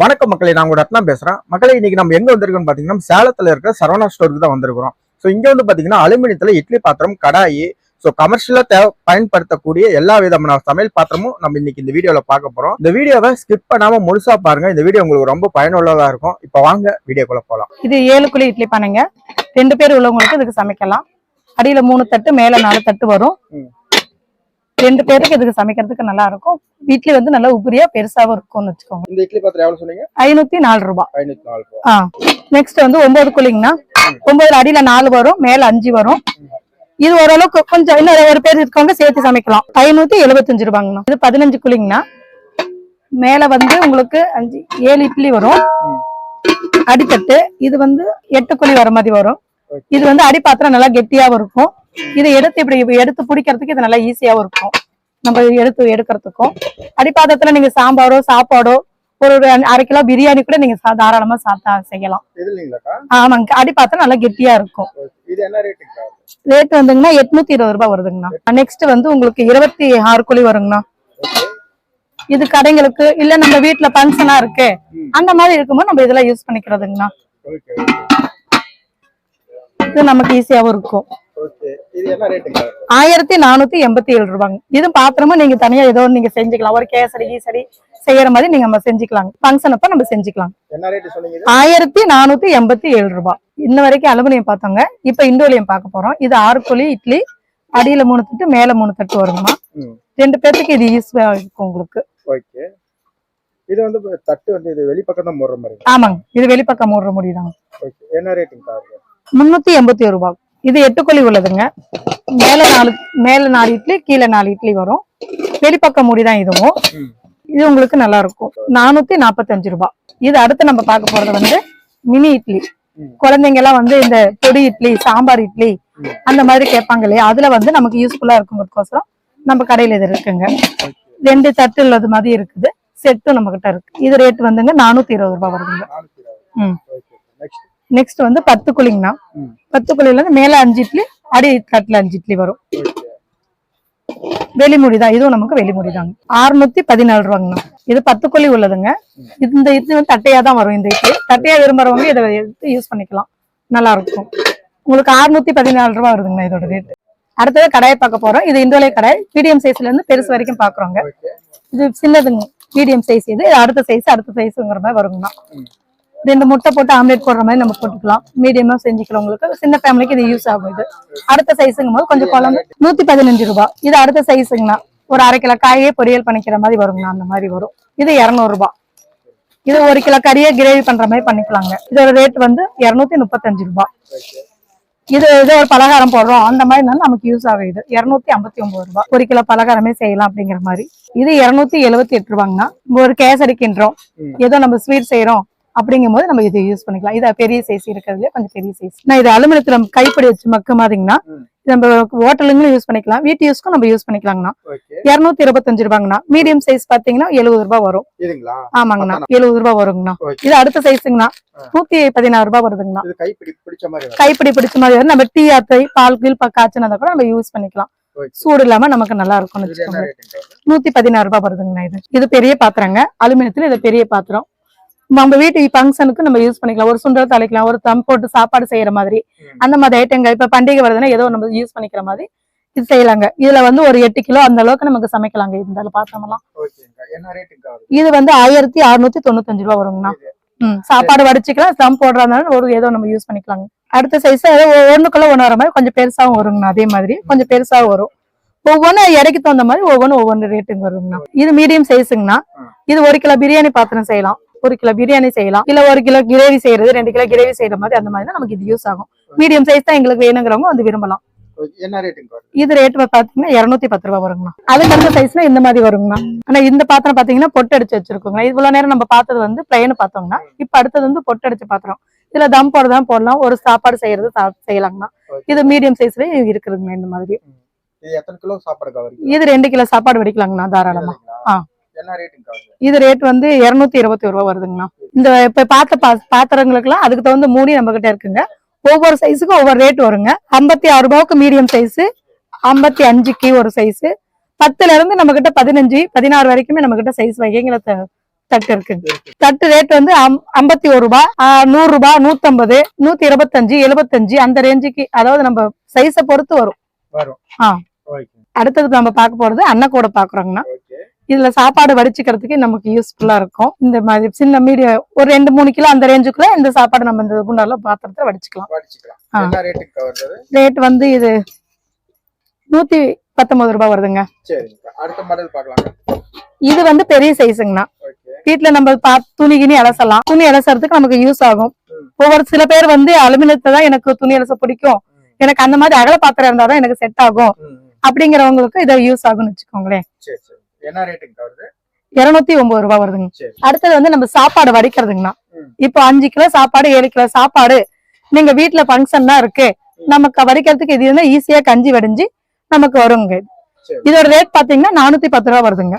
வணக்கம் மக்களே நான் உங்க ரத்னா பேசுறேன். மக்களே இன்னைக்கு நம்ம எங்க வந்திருக்கோம்னு பாத்தீங்கன்னா சேலத்துல இருக்க சரவணா ஸ்டோருக்கு தான் வந்திருக்கிறோம். ஸோ இங்க வந்து பாத்தீங்கன்னா அலுமினியத்துல இட்லி பாத்திரம் கடாயி ஸோ கமர்ஷியலா தேவை பயன்படுத்தக்கூடிய எல்லா விதமான சமையல் பாத்திரமும் நம்ம இன்னைக்கு இந்த வீடியோல பார்க்க போறோம். இந்த வீடியோவை ஸ்கிப் பண்ணாம முழுசா பாருங்க. இந்த வீடியோ உங்களுக்கு ரொம்ப பயனுள்ளதா இருக்கும். இப்போ வாங்க வீடியோக்குள்ள போலாம். இது ஏழு குழி இட்லி பானைங்க. ரெண்டு பேர் உள்ளவங்களுக்கு இதுக்கு சமைக்கலாம். அடியில மூணு தட்டு மேல நாலு தட்டு வரும். ரெண்டு பேருக்கு இதுக்கு சமைக்கிறதுக்கு நல்லா இருக்கும். இட்லி வந்து நல்லா உபரியா பெருசாவும் இருக்கும்னு வச்சுக்கோங்க. இந்த இட்லி பாத்திரம் எவ்வளவு சொன்னீங்க? ஐநூத்தி நாலு ரூபாய் ஐநூத்தி நாலு நெக்ஸ்ட் வந்து ஒன்பது குழிங்கண்ணா ஒன்பதுல அடியில நாலு வரும் மேல அஞ்சு வரும். இது ஓரளவுக்கு கொஞ்சம் இன்னும் ஒரு பேர் இருக்கவங்க சேர்த்து சமைக்கலாம். ஐநூத்தி எழுபத்தஞ்சு ரூபாங்கண்ணா. இது பதினஞ்சு குழிங்கண்ணா மேல வந்து உங்களுக்கு அஞ்சு ஏழு இட்லி வரும். அடித்தட்டு இது வந்து எட்டு குழி வர மாதிரி வரும். இது வந்து அடி பாத்திரம் நல்லா கெட்டியாவும் இருக்கும். இதை எடுத்து இப்படி எடுத்து பிடிக்கிறதுக்கு இது நல்லா ஈஸியாவும் இருக்கும். நம்ம எடுத்து எடுக்கிறதுக்கும். அடிப்பாத்திரத்துல நீங்க சாம்பாரோ சாப்பாடோ ஒரு ஒரு அரை கிலோ பிரியாணி கூட நீங்க தாராளமா சாப்பிட்டா செய்யலாம். ஆமாங்க அடிப்பாத்திரம் நல்லா கெட்டியா இருக்கும். ரேட் வந்துங்கன்னா எட்நூத்தி இருபது ரூபாய் வருதுங்கண்ணா. நெக்ஸ்ட் வந்து உங்களுக்கு இருபத்தி ஆறு குழி வருங்கண்ணா. இது கடைங்களுக்கு இல்ல நம்ம வீட்ல ஃபங்க்ஷனா இருக்கு. அந்த மாதிரி இருக்கும்போது நம்ம இதெல்லாம் யூஸ் பண்ணிக்கிறதுங்கண்ணா. இது நமக்கு ஈஸியாவும் இருக்கும். ஆயிரத்தி நானூத்தி எண்பத்தி ஏழு ரூபாங்க. இது பாத்திரமும் நீங்க தனியா ஏதோ நீங்க செஞ்சுக்கலாம். ஒரு கேசரி கீசரி செய்யற மாதிரி நீங்க நம்ம செஞ்சுக்கலாம் ஃபங்க்ஷன் அப்ப நம்ம செஞ்சுக்கலாம். ஆயிரத்தி நானூத்தி எண்பத்தி ஏழு ரூபாய் இன்ன வரைக்கும் அலுமினியம் பார்த்தோங்க. இப்ப இண்டோலியம் பார்க்க போறோம். இது ஆறு குழி இட்லி அடியில மூணு தட்டு மேல மூணு தட்டு வருங்கம்மா ம். ரெண்டு பேர்த்துக்கு இது யூஸ்ஃபுல்லா இருக்கும் உங்களுக்கு. இது வந்து தட்டு வந்து இது வெளிப்பக்கம் தான் போடுற மாதிரி. ஆமாங்க. இது வெளிப்பக்கம் மூடுற முடியுதாங்க. என்ன ரேட்டுங்க முன்னூத்தி எண்பத்தி ஒரு ரூபாய். இது எட்டு குழி உள்ளதுங்க. மேல நாலு மேல நாலு இட்லி கீழே நாலு இட்லி வரும். வெளிப்பக்கம் மூடி தான் இதுவும். இது உங்களுக்கு நல்லா இருக்கும். நானூத்தி நாற்பத்தஞ்சு ரூபாய். இது அடுத்து நம்ம பார்க்க போறது வந்து மினி இட்லி. குழந்தைங்க எல்லாம் வந்து இந்த பொடி இட்லி சாம்பார் இட்லி. அந்த மாதிரி கேட்பாங்க இல்லையா? அதுல வந்து நமக்கு யூஸ்ஃபுல்லா இருக்குங்கிறதுக்கோசரம் நம்ம கடையில இது இருக்குங்க. ரெண்டு தட்டு உள்ளது மாதிரி இருக்குது. செட்டும் நம்ம கிட்ட இருக்கு. இது ரேட் வந்துங்க நானூத்தி இருபது ரூபாய் வருதுங்க. ம். நெக்ஸ்ட் வந்து பத்து குழிங்கண்ணா. பத்து குழியில இருந்து மேல அஞ்சு இட்லி அடி தட்டுல அஞ்சு இட்லி வரும். வெளிமுடி தான் இதுவும் நமக்கு வெளிமுடி தாங்க அறுநூத்தி பதினாலு ரூபாங்கண்ணா. இது பத்து குழி உள்ளதுங்க. இந்த இட்லி வந்து தட்டையா தான் வரும் இந்த இட்லி. தட்டையா விரும்புறவங்க இதை எடுத்து யூஸ் பண்ணிக்கலாம். நல்லா இருக்கும் உங்களுக்கு அறுநூத்தி பதினாலு ரூபாய் வருதுங்கண்ணா இதோட ரேட் அடுத்தது கடாயை பார்க்க போறோம். இது இந்தோலை கடாய். மீடியம் சைஸ்ல இருந்து பெருசு வரைக்கும் பாக்குறோங்க இது சின்னதுங்க. மீடியம் சைஸ் இது. அடுத்த சைஸ் அடுத்த சைஸ்ங்கிற மாதிரி வருங்கண்ணா. ரெண்டு முட்டை போட்டு ஆம்லேட் போடுற மாதிரி நம்ம போட்டுக்கலாம். மீடியமா செஞ்சுக்கலாம் உங்களுக்கு. சின்ன ஃபேமிலிக்கு இது யூஸ் ஆகும் இது. அடுத்த சைஸுங்கும் போது கொஞ்சம் குழம்பு. நூத்தி பதினஞ்சு ரூபாய் இது அடுத்த சைஸுங்கண்ணா ஒரு அரை கிலோ காயே பொரியல் பண்ணிக்கிற மாதிரி வருங்கண்ணா அந்த மாதிரி வரும். இது இருநூறு ரூபாய் இது ஒரு கிலோ கறியை கிரேவி பண்ற மாதிரி பண்ணிக்கலாங்க. இதோட ரேட் வந்து இருநூத்தி முப்பத்தஞ்சு ரூபாய் இது ஏதோ ஒரு பலகாரம் போடுறோம். அந்த மாதிரி நமக்கு யூஸ் ஆகும் இது இருநூத்தி ஐம்பத்தி ஒன்பது ரூபாய் ஒரு கிலோ பலகாரமே செய்யலாம் அப்படிங்கிற மாதிரி. இது இருநூத்தி எழுபத்தி எட்டு ரூபாங்கண்ணா ஒரு கேசரி கிண்டுறோம். ஏதோ நம்ம ஸ்வீட் செய்யறோம் அப்படிங்கும் போது நம்ம இது யூஸ் பண்ணிக்கலாம். இது பெரிய சைஸ் இருக்கிறதுல கொஞ்சம் பெரிய சைஸ் நான் இது அலுமினியத்துல கைப்பிடி வச்சு மக்கு மாதிரிங்கண்ணா ம். இது நம்ம ஹோட்டலுங்களும் யூஸ் பண்ணிக்கலாம். வீட்டு யூஸ்க்கும் நம்ம யூஸ் பண்ணிக்கலாங்கண்ணா. இருநூத்தி இருபத்தஞ்சு ரூபாங்கண்ணா. மீடியம் சைஸ் பாத்தீங்கன்னா எழுபது ரூபாய் வரும். இதுங்களா? ஆமாங்கண்ணா. எழுபது ரூபாய் வருங்கண்ணா. இது அடுத்த சைஸுங்கண்ணா. நூத்தி பதினாறு ரூபாய் வருதுங்கண்ணா. இது கைப்பிடி பிடிச்ச மாதிரி வரும். கைப்பிடி பிடிச்ச மாதிரி வரும். நம்ம டீ ஆத்தை பால் கீழ் காய்ச்சினதை கூட நம்ம யூஸ் பண்ணிக்கலாம். சூடு இல்லாம நமக்கு நல்லா இருக்கும்னு வச்சுக்கோங்க. நூத்தி பதினாறு ரூபாய் வருதுங்கண்ணா இது. இது பெரிய பாத்திரங்க. அலுமினியத்துல இது பெரிய பாத்திரம். நம்ம வீட்டு ஃபங்க்ஷனுக்கு நம்ம யூஸ் பண்ணிக்கலாம். ஒரு சுண்டல் தலைக்கலாம் ஒரு தம் போட்டு சாப்பாடு செய்யற மாதிரி. அந்த மாதிரி ஐட்டங்கள் இப்ப பண்டிகை வருதுன்னா ஏதோ நம்ம யூஸ் பண்ணிக்கிற மாதிரி இது செய்யலாங்க. இதுல வந்து ஒரு எட்டு கிலோ அந்த அளவுக்கு நமக்கு சமைக்கலாங்க. இந்த பாத்திரமெல்லாம் இது வந்து ஆயிரத்தி அறுநூத்தி தொண்ணூத்தஞ்சு ரூபா வருங்கண்ணா. ம் சாப்பாடு வடிச்சுக்கலாம் தம் போடுறதுனால ஒரு ஏதோ நம்ம யூஸ் பண்ணிக்கலாங்க. அடுத்த சைஸ் ஒண்ணுக்குள்ள ஒண்ணு வர மாதிரி கொஞ்சம் பெருசாவும் வருங்கண்ணா அதே மாதிரி. கொஞ்சம் பெருசாவும் வரும். ஒவ்வொன்றும் எடைக்கு தகுந்த மாதிரி ஒவ்வொன்றும் ஒவ்வொன்று ரேட்டுங்க வருங்கண்ணா. இது மீடியம் சைஸுங்கண்ணா. இது ஒரு கிலோ பிரியாணி பாத்திரம் செய்யலாம். ஒரு கிலோ பிரியாணி செய்யலாம். இல்ல ஒரு கிலோ கிரேவி செய்யறது ரெண்டு கிலோ கிரேவி செய்யற மாதிரி அந்த மாதிரி தான் நமக்கு இது யூஸ் ஆகும். மீடியம் சைஸ் தான் எங்களுக்கு வேணுங்கிறவங்க வந்து விரும்பலாம். இது ரேட் பாத்தீங்கன்னா இருநூத்தி பத்து ரூபா வருங்கண்ணா. அதுக்கு அடுத்த சைஸ்ல இந்த மாதிரி வருங்கண்ணா. ஆனா இந்த பாத்திரம் பாத்தீங்கன்னா பொட்டு அடிச்சு வச்சிருக்கோங்க இவ்வளவு நேரம் நம்ம பார்த்தது வந்து பிளைன் பார்த்தோம்னா இப்ப அடுத்தது வந்து பொட்டு அடிச்ச பாத்திரம். இதுல தம் போடுறதா போடலாம். ஒரு சாப்பாடு செய்யறது செய்யலாங்கண்ணா. இது மீடியம் சைஸ்ல இருக்குதுங்கண்ணா இந்த மாதிரி. இது ரெண்டு கிலோ சாப்பாடு வெடிக்கலாங்கண்ணா தாராளமா ஆ. என்ன ரேட்டுங்க வருது இது ரேட் வந்து இருநூத்தி இருபத்தி ஒரு ரூபா வருதுங்கண்ணா. இந்த இப்ப பார்த்த பாத்திரங்களுக்கு எல்லாம் அதுக்கு தகுந்த மூடி நம்ம கிட்ட இருக்குங்க. ஒவ்வொரு சைஸுக்கும் ஒவ்வொரு ரேட் வருங்க. ஐம்பத்தி ஆறு ரூபாய்க்கு மீடியம் சைஸ் ஐம்பத்தி அஞ்சுக்கு ஒரு சைஸ் பத்துல இருந்து நம்ம கிட்ட பதினஞ்சு பதினாறு வரைக்குமே நம்ம கிட்ட சைஸ் வகைகளை த- தட்டு இருக்குங்க. தட்டு ரேட் வந்து ஐம்பத்தி ஒரு ரூபாய் ஆஹ் நூறு ரூபாய் நூத்தம்பது நூத்தி இருபத்தஞ்சு எழுபத்தஞ்சு அந்த ரேஞ்சுக்கு அதாவது நம்ம சைஸை பொறுத்து வரும். வரும். ஆ. அடுத்தது நம்ம பார்க்க போறது அன்னக்கூட பாக்குறோங்கன்னா ஓகே. இதுல சாப்பாடு வடிச்சுக்கிறதுக்கு நமக்கு யூஸ்ஃபுல்லா இருக்கும். இந்த மாதிரி சின்ன மீடியம் ஒரு ரெண்டு மூணு கிலோ அந்த ரேஞ்சுக்குள்ள இந்த சாப்பாடு நம்ம இந்த குண்டால பாத்திரத்துல வடிச்சுக்கலாம். ரேட் வந்து இது நூத்தி பத்தொன்பது ரூபாய் வருதுங்க. இது வந்து பெரிய சைஸுங்கண்ணா வீட்டுல நம்ம துணி கிணி அலசலாம். துணி அலசறதுக்கு நமக்கு யூஸ் ஆகும். ஒவ்வொரு சில பேர் வந்து அலுமினியத்தை தான் எனக்கு துணி அலச பிடிக்கும். எனக்கு அந்த மாதிரி அகல பாத்திரம் இருந்தாதான் எனக்கு செட் ஆகும். அப்படிங்கிறவங்களுக்கு இதை யூஸ் ஆகும்னு வச்சுக்கோங்களேன். என்ன ரேட்டுக்கு வருது? இருநூத்தி ஒன்பது ரூபாய் வருதுங்க. அடுத்தது வந்து நம்ம சாப்பாடு வடிக்கிறதுங்கண்ணா. இப்போ அஞ்சு கிலோ சாப்பாடு ஏழு கிலோ சாப்பாடு நீங்க வீட்டுல ஃபங்க்ஷன்னா இருக்கு. நமக்கு வடிக்கிறதுக்கு இது வந்து ஈஸியா கஞ்சி வடிஞ்சு நமக்கு வருங்க. இதோட ரேட் பாத்தீங்கன்னா நானூத்தி பத்து ரூபா வருதுங்க.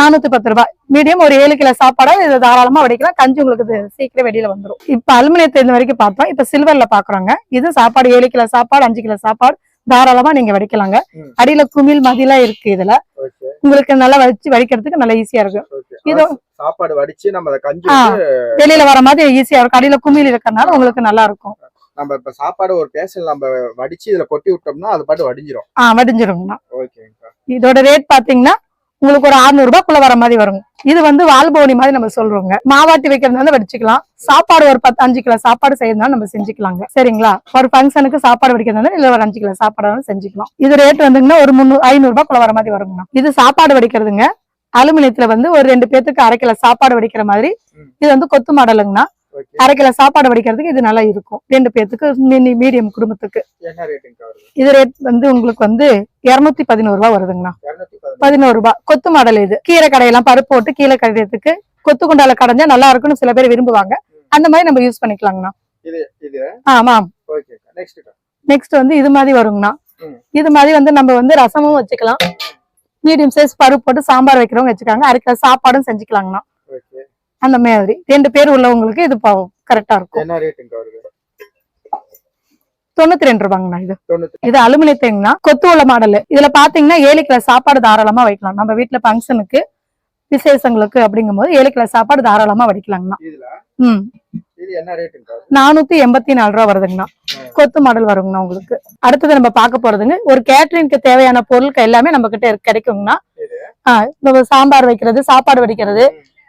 நானூத்தி பத்து. ரூபாய் மீடியம் ஒரு ஏழு கிலோ சாப்பாடா இதை தாராளமா வடிக்கலாம். கஞ்சி உங்களுக்கு சீக்கிரம் வெளியில வந்துரும். இப்ப அலுமினியத்தை இந்த வரைக்கும் பார்த்தோம். இப்ப சில்வர்ல பாக்குறோங்க. இது சாப்பாடு ஏழு கிலோ சாப்பாடு அஞ்சு கிலோ சாப்பாடு. தாராளமா நீங்க வடிக்கலாங்க. அடியில குமிழ் மதிலாம் இருக்கு இதுல. உங்களுக்கு நல்லா வச்சு வடிக்கிறதுக்கு நல்லா ஈஸியா இருக்கும். இது- சாப்பாடு வடிச்சு நம்ம கஞ்சி வெளியில வர மாதிரி ஈஸியா இருக்கும். அடியில குமிழ் இருக்கறனால உங்களுக்கு நல்லா இருக்கும். நம்ம இப்ப சாப்பாடு ஒரு பேசல் நம்ம வடிச்சு இதுல கொட்டி விட்டோம்னா அது பாட்டு வடிஞ்சிரும். ஆஹ் வடிஞ்சிருங்கண்ணா ஓகேங்கக்கா. இதோட ரேட் பாத்தீங்கன்னா உங்களுக்கு ஒரு 600 ரூபாய்க்குள்ள வர மாதிரி வருங்க இது வந்து வால்போனி மாதிரி நம்ம சொல்றோங்க. மாவாட்டி வைக்கிறதுனால வடிச்சுக்கலாம். சாப்பாடு ஒரு பத்து அஞ்சு கிலோ சாப்பாடு செய்யறதுனால நம்ம செஞ்சுக்கலாங்க. சரிங்களா? ஒரு ஃபங்க்ஷனுக்கு சாப்பாடு வடிக்கிறதுனால இல்ல ஒரு அஞ்சு கிலோ சாப்பாடு செஞ்சுக்கலாம். இது ரேட் வந்துங்கன்னா ஒரு முந்நூறு ஐநூறு ரூபாய்க்குள்ள வர மாதிரி வருங்கண்ணா இது சாப்பாடு வடிக்கிறதுங்க. அலுமினியத்துல வந்து ஒரு ரெண்டு பேத்துக்கு அரை கிலோ சாப்பாடு வடிக்கிற மாதிரி. இது வந்து கொத்து மாடலுங்கண்ணா. அரை கிலோ சாப்பாடு வடிக்கிறதுக்கு இது நல்லா இருக்கும். ரெண்டு பேத்துக்கு மினி மீடியம் குடும்பத்துக்கு. இது ரேட் வந்து உங்களுக்கு வந்து இருநூத்தி பதினோரு ரூபாய் வருதுங்கண்ணா. பதினோரு. ரூபாய் கொத்து மாடல் இது. கீரை கடையெல்லாம் பருப்பு போட்டு கீரை கடையறதுக்கு கொத்து குண்டால கடைஞ்சா நல்லா இருக்கும்னு சில பேர் விரும்புவாங்க. அந்த மாதிரி நம்ம யூஸ் பண்ணிக்கலாங்கண்ணா. இது இது? ஆமா ஓகே நெக்ஸ்ட் வந்து இது மாதிரி வருங்கண்ணா. இது மாதிரி வந்து நம்ம வந்து ரசமும் வச்சுக்கலாம். மீடியம் சைஸ் பருப்பு போட்டு சாம்பார் வைக்கிறவங்க வச்சுக்காங்க. அரைக்கிற சாப்பாடும் செஞ்சுக்கலாங்கண்ணா. அந்த மாதிரி. ரெண்டு பேர் உள்ளவங்களுக்கு இது கரெக்டா இருக்கும். தொண்ணூத்தி ரெண்டு ரூபாங்கண்ணா இது. இது அலுமினியத்தைங்கண்ணா கொத்து உள்ள மாடல். இதுல பாத்தீங்கன்னா ஏழு கிலோ சாப்பாடு தாராளமா வைக்கலாம் நம்ம வீட்டுல ஃபங்க்ஷனுக்கு விசேஷங்களுக்கு அப்படிங்கும்போது ஏழு கிலோ சாப்பாடு தாராளமா வடிக்கலாங்கண்ணா. இதுல? ம். இது என்ன ரேட்டுங்க வருது நானூத்தி எண்பத்தி நாலு ரூபா வருதுங்கண்ணா. கொத்து மாடல் வருங்கண்ணா உங்களுக்கு. அடுத்தது நம்ம பார்க்க போறதுங்க ஒரு கேட்டரிங்க்கு தேவையான பொருட்கள் எல்லாமே நம்ம கிட்ட கிடைக்குங்கண்ணா. சாம்பார் வைக்கிறது சாப்பாடு வடிக்கிறது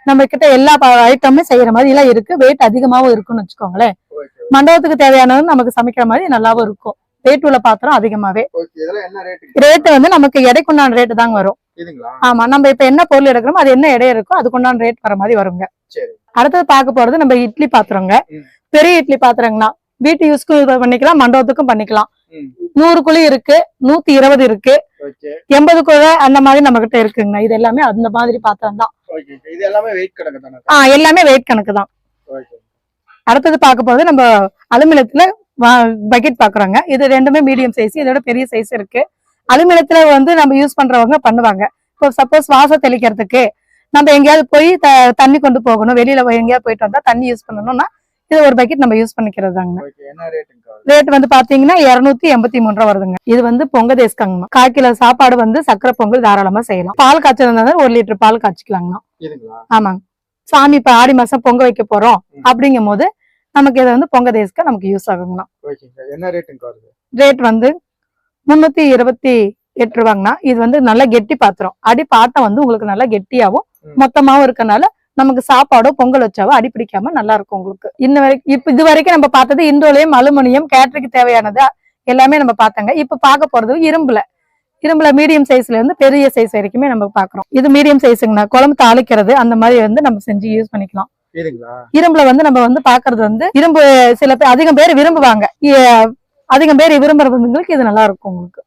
நம்ம கிட்ட எல்லா ஐட்டமும் செய்யற மாதிரி எல்லாம் இருக்கு. வெயிட் அதிகமாவும் இருக்குன்னு வச்சுக்கோங்களேன். மண்டபத்துக்கு தேவையானது நமக்கு சமைக்கிற மாதிரி நல்லாவும் இருக்கும். வெயிட் உள்ள பாத்திரம் அதிகமாவே. ஓகே இதெல்லாம் என்ன ரேட்டுங்க ரேட் வந்து நமக்கு எடைக்குண்டான ரேட்டு தாங்க வரும். ஆமா நம்ம இப்ப என்ன பொருள் எடுக்கிறோமோ அது என்ன எடை இருக்கோ அதுக்குண்டான ரேட் வர மாதிரி வருங்க. அடுத்தது பார்க்க போறது நம்ம இட்லி பாத்திரங்க. பெரிய இட்லி பாத்திரங்கண்ணா வீட்டு யூஸ்க்கும் பண்ணிக்கலாம் மண்டபத்துக்கும் பண்ணிக்கலாம். நூறு குழி இருக்கு நூத்தி இருபது இருக்கு. எண்பது குழி அந்த மாதிரி நம்ம கிட்ட இருக்குங்கண்ணா இது எல்லாமே அந்த மாதிரி பாத்திரம் தான் இது எல்லாமே வெயிட் கணக்கு தானே ஆஹ் எல்லாமே வெயிட் கணக்கு தான். அடுத்தது பார்க்க போறது நம்ம அலுமினியத்துல பக்கெட் பாக்குறோங்க. இது ரெண்டுமே மீடியம் சைஸ் இதோட பெரிய சைஸ் இருக்கு. அலுமினியத்துல வந்து நம்ம யூஸ் பண்றவங்க பண்ணுவாங்க. இப்போ சப்போஸ் வாசம் தெளிக்கிறதுக்கு நம்ம எங்கேயாவது போய் தண்ணி கொண்டு போகணும். வெளியில போய் எங்கேயாவது போயிட்டு வந்தா தண்ணி யூஸ் பண்ணணும்னா இது ஒரு பக்கெட் நம்ம யூஸ் பண்ணிக்கிறது தாங்க ரேட் வந்து பாத்தீங்கன்னா இருநூத்தி எண்பத்தி மூணு ரூபா வருதுங்க. இது வந்து பொங்க தேஸ்காங்கம்மா கால் கிலோ சாப்பாடு வந்து சக்கரை பொங்கல் தாராளமா செய்யலாம். பால் காய்ச்சல் ஒரு லிட்டர் பால் காய்ச்சிக்கலாங்கண்ணா. ஆமாங்க. சாமி இப்ப ஆடி மாசம் பொங்க வைக்க போறோம். அப்படிங்கும் போது நமக்கு இது வந்து பொங்க தேஸ்க்கு நமக்கு யூஸ் ஆகுங்கண்ணா. ரேட் வந்து முன்னூத்தி இருபத்தி எட்டு ரூபாங்கண்ணா. இது வந்து நல்ல கெட்டி பாத்திரம். அடி பாட்டம் வந்து உங்களுக்கு நல்லா கெட்டியாவும். மொத்தமாவும் இருக்கனால நமக்கு சாப்பாடோ பொங்கல் வச்சாவோ அடி பிடிக்காம நல்லா இருக்கும் உங்களுக்கு. இன்ன வரைக்கும் இப்ப இது வரைக்கும் நம்ம பார்த்தது இண்டோலியம் அலுமினியம் கேட்டரிக்கு தேவையானது எல்லாமே நம்ம பார்த்தோங்க. இப்ப பார்க்க போறது இரும்புல. இரும்புல மீடியம் சைஸ்ல இருந்து பெரிய சைஸ் வரைக்குமே நம்ம பாக்குறோம் இது மீடியம் சைஸுங்கண்ணா. குழம்பு தாளிக்கிறது அந்த மாதிரி வந்து நம்ம செஞ்சு யூஸ் பண்ணிக்கலாம். இரும்புல வந்து நம்ம வந்து பாக்குறது வந்து இரும்பு சில பேர் அதிகம் பேர் விரும்புவாங்க. அதிகம் பேர் விரும்புறவங்களுக்கு இது நல்லா இருக்கும் உங்களுக்கு.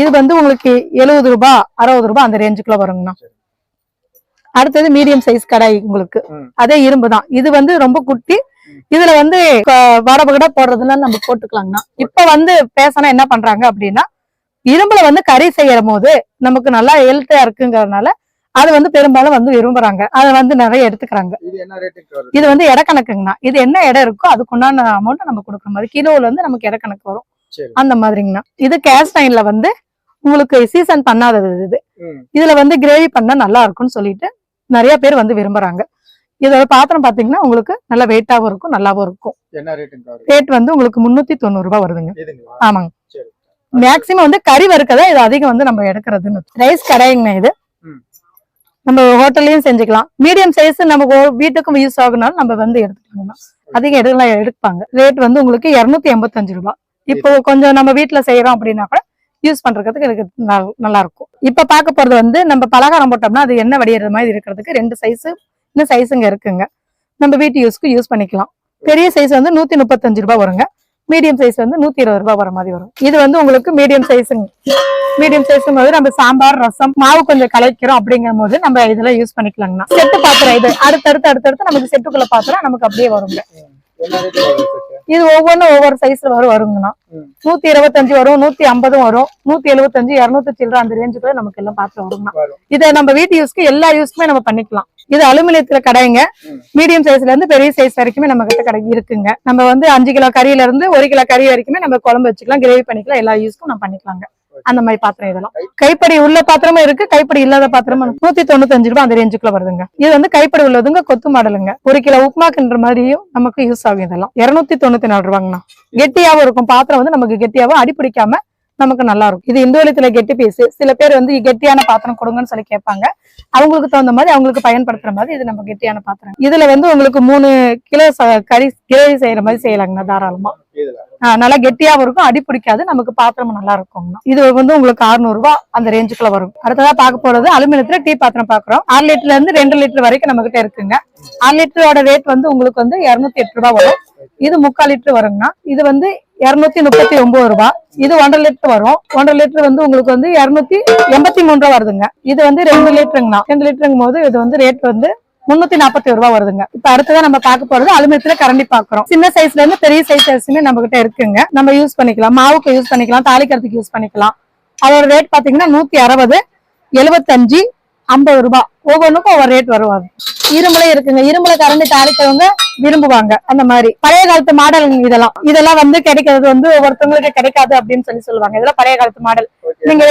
இது வந்து உங்களுக்கு எழுபது ரூபாய் அறுபது ரூபாய் அந்த ரேஞ்சுக்குள்ள வருங்கண்ணா. அடுத்தது மீடியம் சைஸ் கடாய் உங்களுக்கு. அதே இரும்பு தான் இது வந்து ரொம்ப குட்டி. இதுல வந்து வடபகடா போடுறதுன்னா நம்ம போட்டுக்கலாங்கண்ணா. இப்ப வந்து பேசினா என்ன பண்றாங்க அப்படின்னா இரும்புல வந்து கறி செய்யற போது நமக்கு நல்லா ஹெல்த்தியா இருக்குங்கிறதுனால அது வந்து பெரும்பாலும் வந்து விரும்புறாங்க. அதை வந்து நிறைய எடுத்துக்கிறாங்க. இது வந்து எடை கணக்குங்கண்ணா இது என்ன எடை இருக்கோ அதுக்குண்டான அமௌண்ட் நம்ம கொடுக்குற மாதிரி கிலோல இருந்து நமக்கு எடை கணக்கு வரும் அந்த மாதிரிங்கண்ணா. இது கேஸ்ட் அயன்ல வந்து உங்களுக்கு சீசன் பண்ணாதது இது. இதுல வந்து கிரேவி பண்ணா நல்லா இருக்கும்னு சொல்லிட்டு நிறைய பேர் வந்து விரும்புறாங்க. இதோட பாத்திரம் பாத்தீங்கன்னா உங்களுக்கு நல்ல வெயிட்டாவும் இருக்கும் நல்லாவும் இருக்கும். ரேட் வந்து உங்களுக்கு முன்னூத்தி தொண்ணூறு ரூபாய் வருதுங்க. ஆமாங்க. மேக்சிமம் வந்து கறி வறுக்கதான் இது அதிகம் வந்து நம்ம எடுக்கிறதுன்னு ரைஸ் கடாயிங்கண்ணா இது. நம்ம ஹோட்டல்லையும் செஞ்சுக்கலாம். மீடியம் சைஸ் நம்ம வீட்டுக்கும் யூஸ் ஆகுனாலும் நம்ம வந்து எடுத்துக்கலாம். அதிகம் எடுக்கலாம் எடுப்பாங்க. ரேட் வந்து உங்களுக்கு இருநூத்தி எண்பத்தஞ்சு ரூபாய். இப்போ கொஞ்சம் நம்ம வீட்ல செய்யறோம் அப்படின்னா கூட யூஸ் பண்றதுக்கு எனக்கு நல்- நல்லா இருக்கும் இப்ப பார்க்க போறது வந்து நம்ம பலகாரம் போட்டோம்னா அது என்ன வடிகிற மாதிரி இருக்கிறதுக்கு ரெண்டு சைஸ் இன்னும் சைஸுங்க இருக்குங்க. நம்ம வீட்டு யூஸ்க்கு யூஸ் பண்ணிக்கலாம். பெரிய சைஸ் வந்து நூத்தி முப்பத்தஞ்சு ரூபாய் வருங்க. மீடியம் சைஸ் வந்து நூத்தி இருபது ரூபாய் வர மாதிரி வரும். இது வந்து உங்களுக்கு மீடியம் சைஸுங்க மீடியம் சைஸும் போது நம்ம சாம்பார் ரசம் மாவு கொஞ்சம் கலைக்கிறோம் அப்படிங்கும் போது நம்ம இதெல்லாம் யூஸ் பண்ணிக்கலாங்கண்ணா. செட்டு பாத்திரம் இது அடுத்தடுத்து அடுத்தடுத்து நமக்கு செட்டுக்குள்ள பாத்திரம் நமக்கு அப்படியே வருங்க. இது ஒவ்வொன்றும் ஒவ்வொரு சைஸ்ல வரும் வருங்கண்ணா. நூத்தி இருபத்தஞ்சு வரும் நூத்தி ஐம்பதும் வரும் நூத்தி எழுபத்தஞ்சு இருநூத்தி சில்லற அந்த ரேஞ்சுக்குள்ள நமக்கு எல்லாம் பாத்திரம் வருங்கண்ணா. இதை நம்ம வீட்டு யூஸ்க்கு எல்லா யூஸ்க்குமே நம்ம பண்ணிக்கலாம் இது அலுமினியத்துல கடைங்க. மீடியம் சைஸ்ல இருந்து பெரிய சைஸ் வரைக்குமே நம்ம கிட்ட கடை இருக்குங்க நம்ம வந்து அஞ்சு கிலோ கறியில இருந்து ஒரு கிலோ கறி வரைக்குமே நம்ம குழம்பு வச்சுக்கலாம் கிரேவி பண்ணிக்கலாம் எல்லா யூஸ்க்கும் நம்ம பண்ணிக்கலாங்க அந்த மாதிரி பாத்திரம் இதெல்லாம். கைப்படி உள்ள பாத்திரமும் இருக்கு கைப்படி இல்லாத பாத்திரமும் நூத்தி தொண்ணூத்தஞ்சு ரூபாய் அந்த ரேஞ்சுக்குள்ள வருதுங்க. இது வந்து கைப்படி உள்ளதுங்க கொத்து மாடலுங்க. ஒரு கிலோ உப்மாக்குன்ற மாதிரியும் நமக்கு யூஸ் ஆகும் இதெல்லாம். இருநூத்தி தொண்ணூத்தி நாலு ரூபாங்கண்ணா கெட்டியாவும் இருக்கும். பாத்திரம் வந்து நமக்கு கெட்டியாவும் அடிப்பிடிக்காம நமக்கு நல்லா இருக்கும். இது இந்துவலத்துல கெட்டி பீஸ் சில பேர் வந்து கெட்டியான பாத்திரம் கொடுங்கன்னு சொல்லி கேட்பாங்க. அவங்களுக்கு தகுந்த மாதிரி அவங்களுக்கு பயன்படுத்துற மாதிரி இது நம்ம கெட்டியான பாத்திரம். இதுல வந்து உங்களுக்கு மூணு கிலோ கறி கிரேவி செய்யற மாதிரி செய்யலாங்கண்ணா தாராளமா. நல்லா கெட்டியாவும் இருக்கும். அடி பிடிக்காது. நமக்கு பாத்திரமும் நல்லா இருக்கும். இது வந்து உங்களுக்கு 600 ரூபாய் அந்த ரேஞ்சுக்குள்ள வரும். அடுத்ததா பார்க்க போறது அலுமினியத்துல டீ பாத்திரம் பாக்குறோம். ஆறு லிட்டர்ல இருந்து ரெண்டு லிட்டர் வரைக்கும் நம்ம கிட்ட இருக்குங்க. ஆறு லிட்டரோட ரேட் வந்து உங்களுக்கு வந்து இருநூத்தி எட்டு ரூபாய் வரும். இது முக்கால் லிட்டர் வருங்கண்ணா இது வந்து இருநூத்தி முப்பத்தி ஒன்பது ரூபாய் இது ஒன்றரை லிட்டர் வரும். ஒன்றரை லிட்டர் வந்து உங்களுக்கு வந்து இருநூத்தி எண்பத்தி மூணு ரூபா வருதுங்க. இது வந்து ரெண்டு லிட்டருங்கண்ணா. ரெண்டு லிட்டருங்கும் போது இது வந்து ரேட் வந்து முன்னூத்தி நாற்பத்தி ஒரு ரூபா வருதுங்க. இப்ப அடுத்ததான் நம்ம பார்க்க போறது அலுமினியத்துல கரண்டி பாக்குறோம். சின்ன சைஸ்ல இருந்து பெரிய சைஸ் அரிசியுமே நம்ம கிட்ட இருக்குங்க. நம்ம யூஸ் பண்ணிக்கலாம். மாவுக்கு யூஸ் பண்ணிக்கலாம். தாளிக்கிறதுக்கு யூஸ் பண்ணிக்கலாம். அதோட ரேட் பாத்தீங்கன்னா நூத்தி அறுபது எழுபத்தஞ்சு ஐம்பது ரூபாய் ஒவ்வொன்றுக்கும் ஒவ்வொரு ரேட் வருவாங்க இரும்புல இருக்குங்க. இரும்புல கரண்டி தாளிக்கிறவங்க விரும்புவாங்க. அந்த மாதிரி. பழைய காலத்து மாடல் இதெல்லாம். இதெல்லாம் வந்து கிடைக்கிறது வந்து ஒவ்வொருத்தவங்களுக்கு கிடைக்காது அப்படின்னு சொல்லி சொல்லுவாங்க. இதெல்லாம் பழைய காலத்து மாடல். நீங்க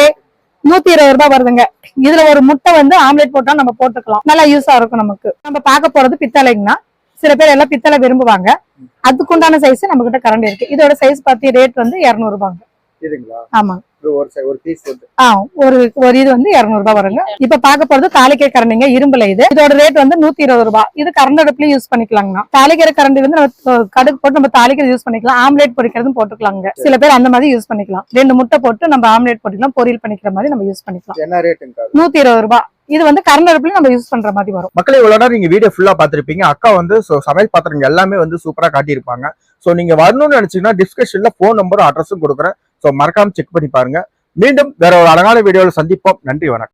நூத்தி இருபது ரூபாய் வருதுங்க. இதுல ஒரு முட்டை வந்து ஆம்லெட் போட்டா நம்ம போட்டுக்கலாம். நல்லா யூஸா இருக்கும் நமக்கு. நம்ம பார்க்க போறது பித்தளைங்கண்ணா சில பேர் எல்லாம் பித்தளை விரும்புவாங்க. அதுக்குண்டான சைஸ் நம்ம கிட்ட கரண்ட் இருக்கு. இதோட சைஸ் பார்த்து ரேட் வந்து இருநூறு ரூபாங்க ஆமா. ஒரு ஒரு இது வந்து இருநூறு ரூபாய் வருங்க. இப்ப பார்க்க போறது தாளிக்கை கரண்டிங்க இரும்புல இது. இதோட ரேட் வந்து நூத்தி இருபது ரூபாய் இது கரண்ட் அடுப்புலயும் யூஸ் பண்ணிக்கலாங்கண்ணா. தாளிக்கிற கரண்டி வந்து நம்ம கடுகு போட்டு நம்ம தாளிக்கிறது யூஸ் பண்ணிக்கலாம். ஆம்லேட் பொரிக்கிறதும் போட்டுக்கலாங்க. சில பேர் அந்த மாதிரி யூஸ் பண்ணிக்கலாம். ரெண்டு முட்டை போட்டு நம்ம ஆம்லேட் போட்டுக்கலாம் பொரியல் பண்ணிக்கிற மாதிரி நம்ம யூஸ் பண்ணிக்கலாம். என்ன ரேட்டுங்க நூத்தி இருபது ரூபாய் இது வந்து கரண்ட் அடுப்புலயும் நம்ம யூஸ் பண்ற மாதிரி வரும். மக்களே இவ்வளவு நேரம் நீங்க வீடியோ ஃபுல்லா பார்த்திருப்பீங்க. அக்கா வந்து சமையல் பாத்திரங்கள் எல்லாமே வந்து சூப்பரா காட்டியிருப்பாங்க. சோ நீங்க வரணும்னு நினைச்சீங்கன்னா டிஸ்கஷன்ல ஃபோன் நம்பரும் அட்ரஸும் கொடுக்குறேன். சோ மறக்காம செக் பண்ணி பாருங்க. மீண்டும் வேற ஒரு அழகான வீடியோவில் சந்திப்போம். நன்றி வணக்கம்.